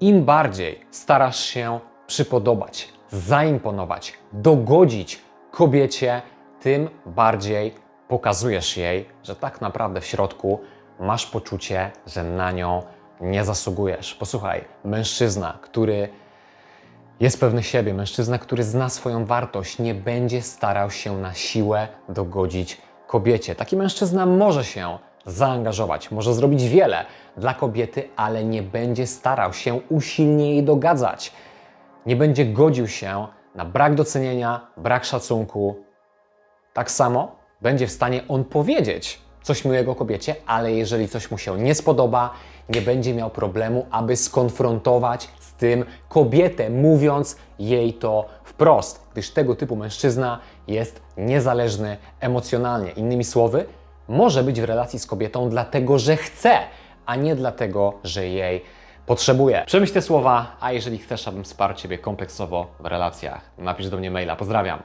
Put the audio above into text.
Im bardziej starasz się przypodobać, zaimponować, dogodzić kobiecie, tym bardziej pokazujesz jej, że tak naprawdę w środku masz poczucie, że na nią nie zasługujesz. Posłuchaj, mężczyzna, który jest pewny siebie, mężczyzna, który zna swoją wartość, nie będzie starał się na siłę dogodzić kobiecie. Taki mężczyzna może się zaangażować, może zrobić wiele dla kobiety, ale nie będzie starał się usilnie jej dogadzać. Nie będzie godził się na brak docenienia, brak szacunku. Tak samo będzie w stanie on powiedzieć coś miłego kobiecie, ale jeżeli coś mu się nie spodoba, nie będzie miał problemu, aby skonfrontować z tym kobietę, mówiąc jej to wprost, gdyż tego typu mężczyzna jest niezależny emocjonalnie. Innymi słowy, może być w relacji z kobietą dlatego, że chce, a nie dlatego, że jej potrzebuje. Przemyśl te słowa, a jeżeli chcesz, abym wsparł Ciebie kompleksowo w relacjach, napisz do mnie maila. Pozdrawiam.